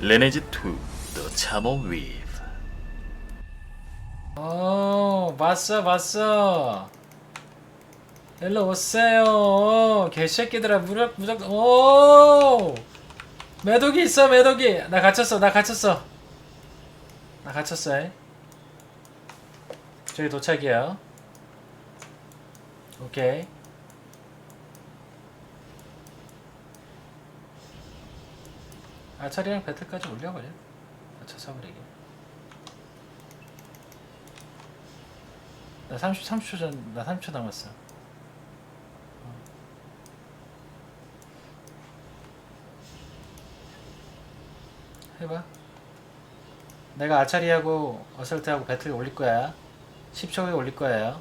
레네즈 2 The Charm Weave 어, 봤어, 봤어. 일로 오세요. 개새끼들아, 무력, 무적, 오! 매독이 있어, 매독이. 나 갇혔어, 나 갇혔어. 나 갇혔어, 잉. 저기 도착이에요. 오케이. 아차리랑 배틀까지 올려버려. 맞춰서 버리게. 나 30, 30초 전, 나 30초 남았어. 어. 해봐. 내가 아차리하고 어설트하고 배틀 올릴 거야. 10초 후에 올릴 거예요.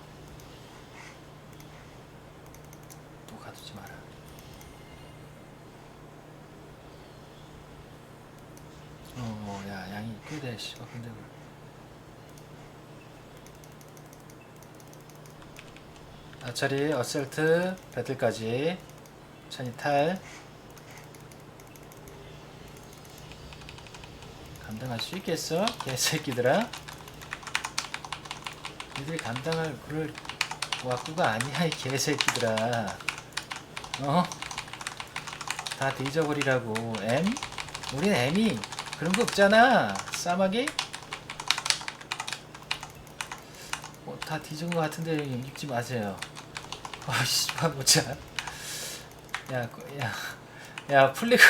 또 가두지 마라. 어, 야, 양이 꽤 돼, 씨발, 근데 왜. 아차리, 어설트, 배틀까지 천이 탈 감당할 수 있겠어? 개새끼들아 니들이 감당할 그럴 와꾸가 아니야 이 개새끼들아 어? 다 뒤져버리라고 M? 우린 M이 그런 거 없잖아. 싸마기? 어, 다 뒤진 것 같은데 읽지 마세요. 아씨 바보자. 야, 그- 야, 야 풀리고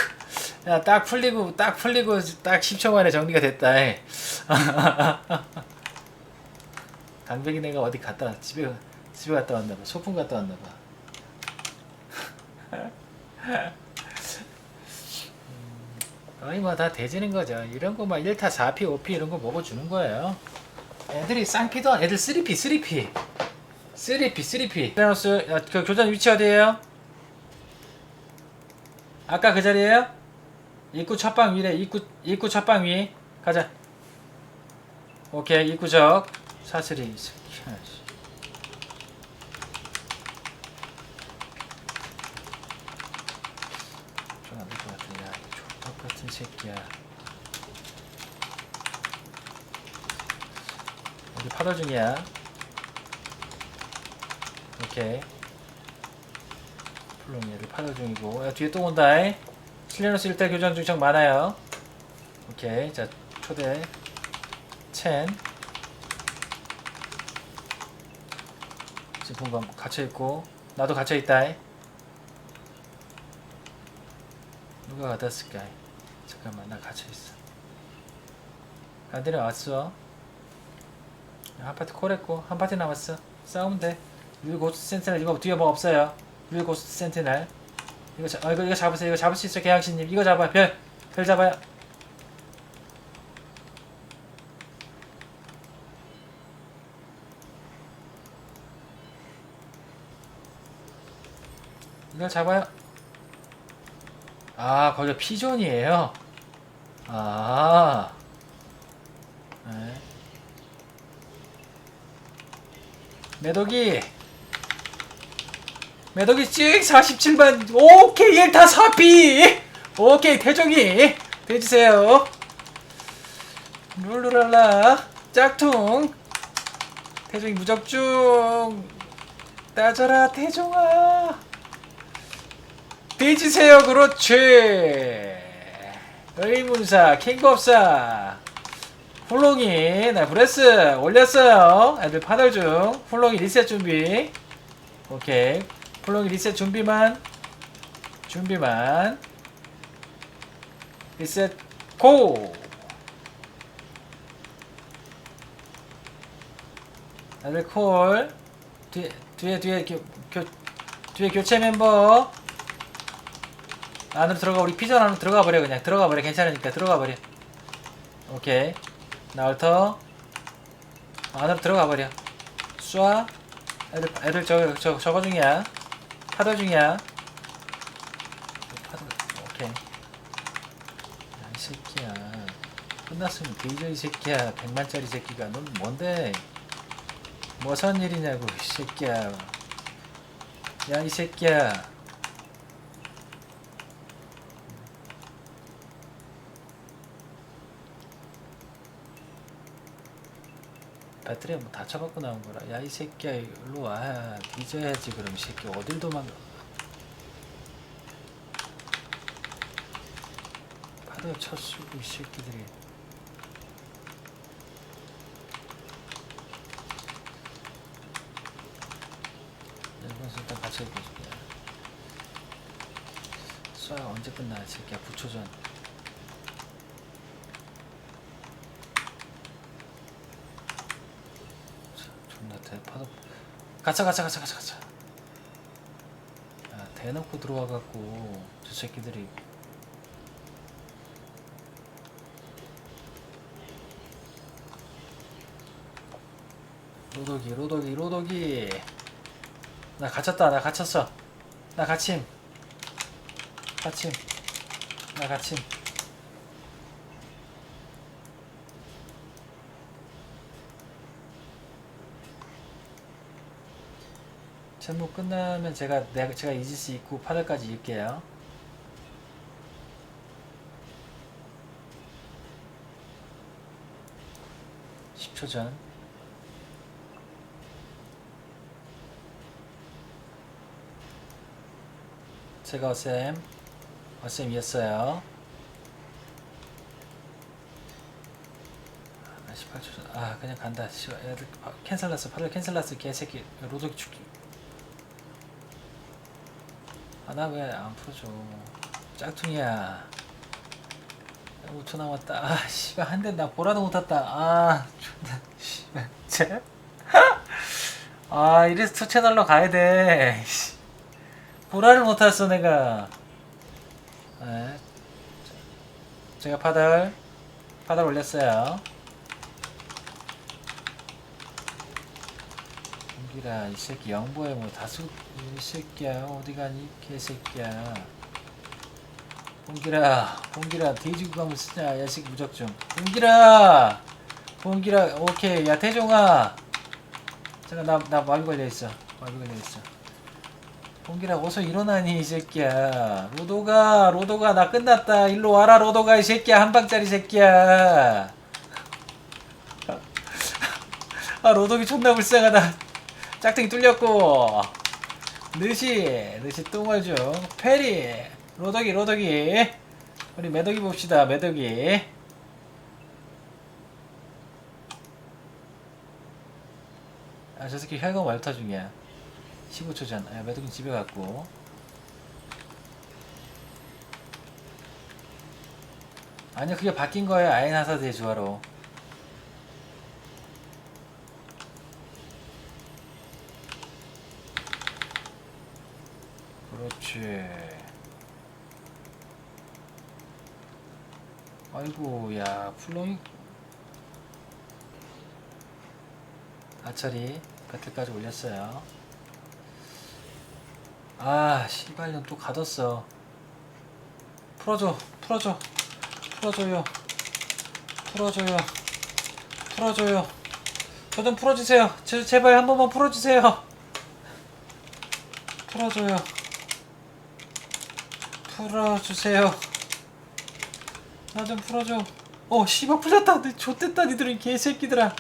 야 딱 풀리고 딱 풀리고 딱 10초 만에 정리가 됐다 해. 강백이 내가 어디 갔다 왔- 집에 집에 갔다 왔나 봐. 소풍 갔다 왔나 봐. 음, 거의 뭐다 대지는 거죠. 이런 거 막 1타 4피 5피 이런 거 먹어주는 거예요. 애들이 쌍피도 안- 애들 3피 3피. 3피 3피. 테라노스 야, 그 교전 위치 어디에요? 아까 그 자리에요? 입구 첫방 위래. 입구 입구 첫방 위. 가자. 오케이. 입구적. 사슬이 씨. 좀 같은 새끼야. 여기 파도 중이야. 오케이 풀롱 얘를 파도 중이고. 야 뒤에 또 온다 이. 실내노스 일대 교전 중청 많아요. 오케이. 자 초대. 첸. 지금 감 갇혀있고. 나도 갇혀있다 이. 누가 받았을까 이. 잠깐만 나 갇혀있어. 아들이 왔어? 한 파티 콜했고 한 파티 남았어. 싸우면 돼. 윌 고스트 센티넬 이거 뒤에 뭐 없어요? 윌 고스트 센티넬 이거 자, 어, 이거 이거 잡으세요. 이거 잡을 수 있어 개양신님. 이거 잡아 별. 별 잡아요. 이걸 잡아요 아 거기가 피존이에요? 아. 네. 매독이. 매독이 찍 47번 오케이 1타 4피. 오케이 태종이. 돼주세요. 룰루랄라. 짝퉁. 태종이 무적중. 따져라 태종아 돼지세요 그렇지 의문사 킹겁사 훌롱이 나 브레스 올렸어요. 애들 파달 중. 훌롱이 리셋 준비. 오케이. 훌롱이 리셋 준비만. 준비만. 리셋 고. 애들 콜. 뒤에 뒤에 뒤에 교, 교 뒤에 교체 멤버 안으로 들어가 우리 피전 안으로 들어가 버려 그냥. 들어가 버려 괜찮으니까. 들어가 버려. 오케이. 나얼터. 안으로 들어가 버려. 쏴. 애들 애들 저, 저 저거 중이야. 파도 중이야. 파도 오케이. 야, 이 새끼야. 끝났으면 뒤져 이 새끼야. 100만짜리 새끼가. 넌 뭔데? 뭐선 일이냐고 이 새끼야. 야 이 새끼야 배터리 뭐 다쳐갖고 나온 거라. 야 이 새끼야 일로 와. 뒤져야지 그럼 이 새끼. 어딜 도망가? 파도 쳤수고 이 새끼들이. 일본 일단 같이 해보자 쏴 언제 끝나 이 새끼야? 부초전 존나 대파도 가자 가자 가자 가자 가자 야 대놓고 들어와갖고 저 새끼들이. 로독이 로독이 로독이 나 갇혔다 나 갇혔어. 나 갇힘. 갇힘. 나 갇힘 전부 끝나면 제가 내가 제가 잊을 수 있고 8월까지 읽게요. (10초) 전. 제가 어쌤 어쌤이었어요. 아, 18초 전. 아 그냥 간다. 애들 아, 캔슬 났어. 8월 캔슬 났어. 개새끼. 로독이 죽기 아나 왜 안 풀어줘 짝퉁이야 5초 남았다 아 씨발 한 대 나 보라도 못 탔다 아 존나 씨발 쟤? 아 이래서 투 채널로 가야 돼 씨. 보라를 못 탔어 내가 네. 제가 파달 파달 올렸어요 공기라 이 새끼 영보에 뭐. 다수 이 새끼야. 어디 가니? 개새끼야. 공기라 공기라. 돼지고 가면 쓰냐 야식 무적중 공기라! 공기라. 오케이. 야 태종아. 잠깐 나 나 마비 걸려있어. 마비 걸려있어. 공기라 어서 일어나니 이 새끼야. 로도가 로도가 나 끝났다. 일로 와라 로도가 이 새끼야. 한 방짜리 새끼야. 아 로독이 존나 불쌍하다 짝퉁이 뚫렸고. 느시 느시 똥을 좀 페리 로덕이 로덕이 우리 매덕이 봅시다 매덕이 아 저 새끼 혈관 말타 중이야. 15초 전. 아, 매덕이 집에 갔고. 아니야 그게 바뀐 거야. 아인 하사드의 주화로 그렇지. 아이고, 야, 플로잉. 아처리 배틀까지 올렸어요. 아, 씨발년 또 가뒀어. 풀어줘, 풀어줘, 풀어줘요, 풀어줘요, 풀어줘요. 저 좀 풀어주세요. 제, 제발 한 번만 풀어주세요. 풀어줘요. 풀어주세요. 나 좀 풀어줘. 어, 씨발 풀렸다. 내 좆됐다, 니들은 개새끼들아.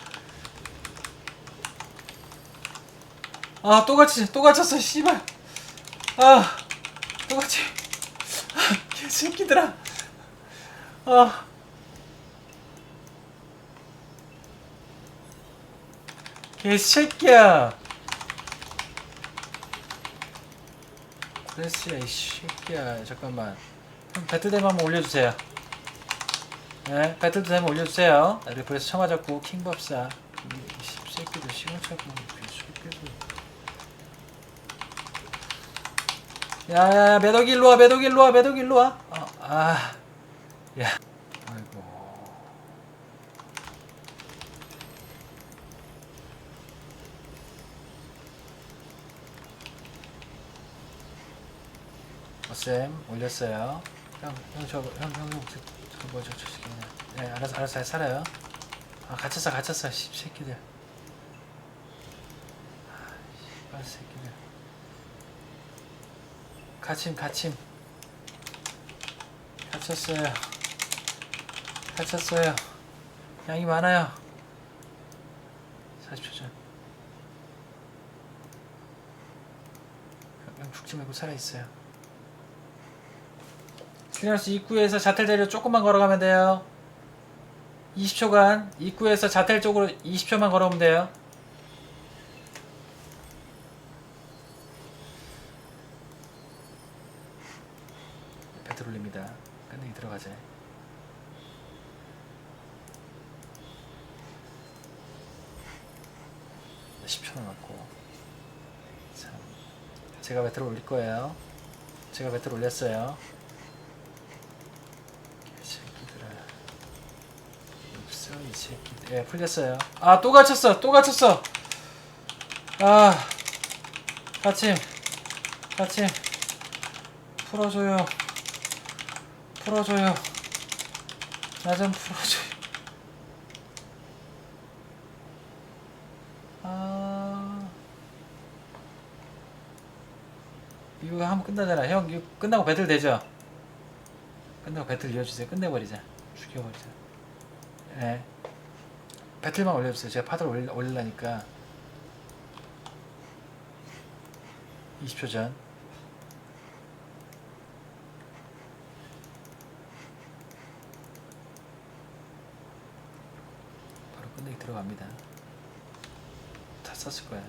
아, 또 갇히, 또 갇혔어, 씨발. 아, 또 갇히. 아, 개새끼들아. 아. 개새끼야. 그랬어야 이 새끼야. 잠깐만. 형 배틀댐 한번 올려주세요. 네 배틀댐 올려주세요. 리플에서 쳐맞았고 킹법사. 이 씹새끼들 시원차고 개새끼들. 야야야 매덕이 일로와 매덕이 일로와 매덕이 일로와. 어, 아 야 아이고 어 쌤 올렸어요. 형, 형, 저, 형, 형, 형, 저, 저, 뭐, 저, 저, 새끼 그냥. 네, 알았어, 알았어, 잘 살아요. 아, 갇혔어, 갇혔어, 씨, 새끼들. 아, 씨발 새끼들. 갇힘, 갇힘. 갇혔어요. 갇혔어요. 양이 많아요. 40초 전. 그냥 죽지 말고 살아있어요. 클리어스 입구에서 자텔 자리로 조금만 걸어가면 돼요. 20초간 입구에서 자텔 쪽으로 20초만 걸어오면 돼요. 배틀 올립니다. 끝내기 들어가자. 네, 10초 남았고. 참. 제가 배틀 올릴 거예요. 제가 배틀 올렸어요. 개새끼들아. 없어 이 새끼들. 예, 풀렸어요. 아, 또 갇혔어. 또 갇혔어. 아. 갇힘. 갇힘. 풀어줘요. 풀어줘요. 나 좀 풀어줘요. 아. 이거 하면 끝나잖아. 형, 이거 끝나고 배틀 되죠? 끝나고 배틀 이어주세요. 끝내버리자. 죽여버리자. 예. 배틀만 올려주세요. 제가 파들 올리, 올리려니까. 20초 전. 바로 끝내기 들어갑니다. 다 썼을 거야.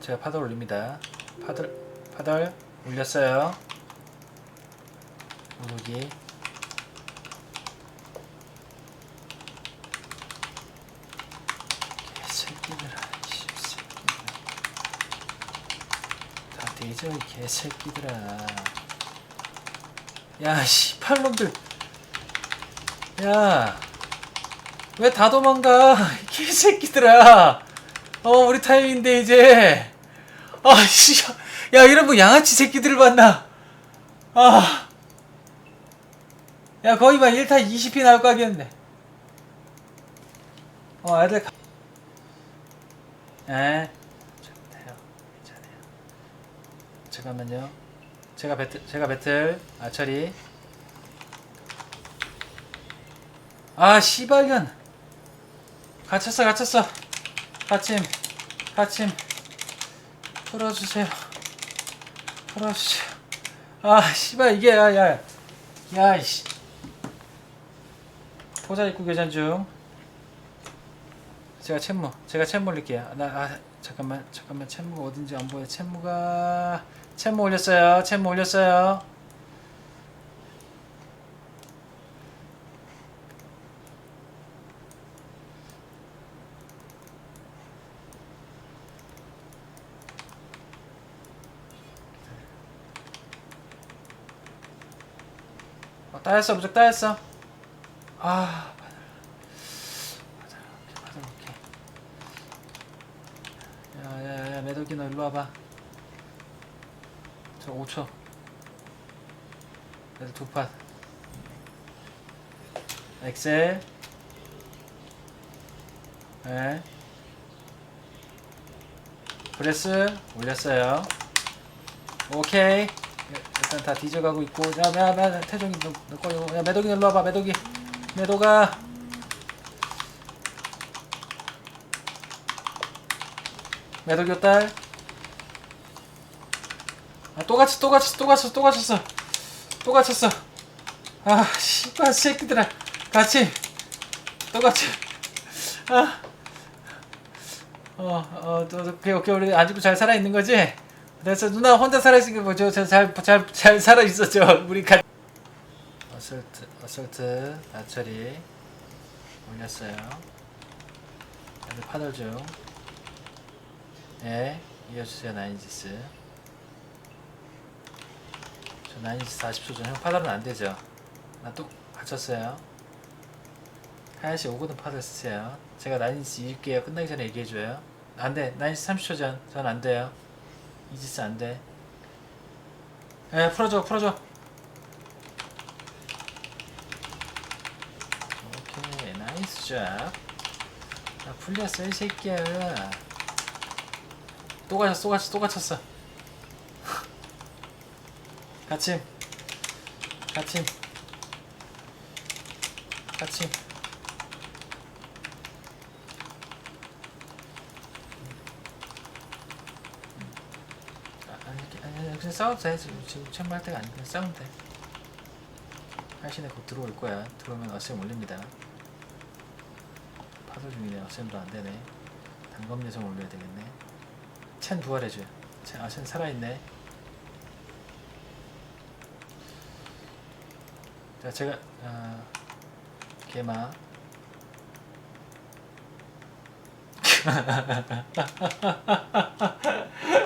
제가 파들 올립니다. 파들 파들 올렸어요. 오르기. 개새끼들아, 씨새끼들. 다 되죠, 이 개새끼들아. 야, 씨팔놈들. 야, 왜 다 도망가? 이 개새끼들아. 어, 우리 타임인데, 이제. 아, 씨. 야, 이런 뭐 양아치 새끼들을 만나. 아. 야, 거의 막 1타 20피 나올 각이었네. 어, 애들 가. 에. 괜찮아요. 괜찮아요. 잠깐만요. 제가 배틀, 제가 배틀, 아, 처리. 아. 갇혔어, 갇혔어. 갇힘, 갇힘. 풀어주세요. 풀어주세요. 아, 씨발, 이게, 야, 야. 야, 이씨. 포자 입고 계산 중. 제가 챔무, 제가 챔무 올릴게요. 나, 아, 잠깐만, 잠깐만, 챔무가 어딘지 안 보여. 챔무가, 챔무 올렸어요. 챔무 올렸어요. 어, 따였어, 무적 따였어. 아, 받아, 받아, 받아, 오케이. 야, 야, 야, 매덕이 너 일로 와봐. 저 5초. 애들 두 판. 엑셀. 네. 브레스 올렸어요. 오케이. 일단 다 뒤져가고 있고. 야, 야, 야, 태종이 너, 너 거요. 야, 매덕이 일로 와봐, 매덕이. 매덕아. 매덕이 딸. 아, 또 갇혔어, 또 갇혔어, 또 갇혔어, 또 갇혔어. 또 갇혔어. 아, 씨발, 새끼들아. 같이. 또 갇혀. 아. 어, 어, 또, 또, 오케이, 오케이. 우리 안 죽고 잘 살아 있는 거지? 그래서 누나 혼자 살아있으니까 뭐, 저, 저, 잘, 잘, 잘 살아 있었죠. 우리 같이. 어설트, 어설트, 나처리. 올렸어요. 애들 파들 중. 예, 이어주세요, 나인지스. 저 나인지스 40초 전. 형 파달은 안 되죠? 나또 갇혔어요. 하얀씨 오거든 파들 쓰세요. 제가 나인지스 읽게요. 끝나기 전에 얘기해줘요. 안 돼. 나인지스 30초 전. 전 안 돼요. 이지스 안 돼. 에, 풀어줘, 풀어줘. 오케이, 나이스 잡. 나 풀렸어, 이 새끼야. 또 갇혔어, 또 갇혔어, 또 갇혔어. 갇힘. 같이 같이 아, 아니, 아니, 아니 그냥 싸워도 돼 지금, 지금 참고할 때가 그냥 싸우면 돼 할신에 곧 들어올 거야. 들어오면 어셈 올립니다. 파도 중이네. 어셈도 안 되네. 단검 녀석 올려야 되겠네. 첸 부활해줘요. 첸, 아, 첸 살아있네. 자 제가 아, 개마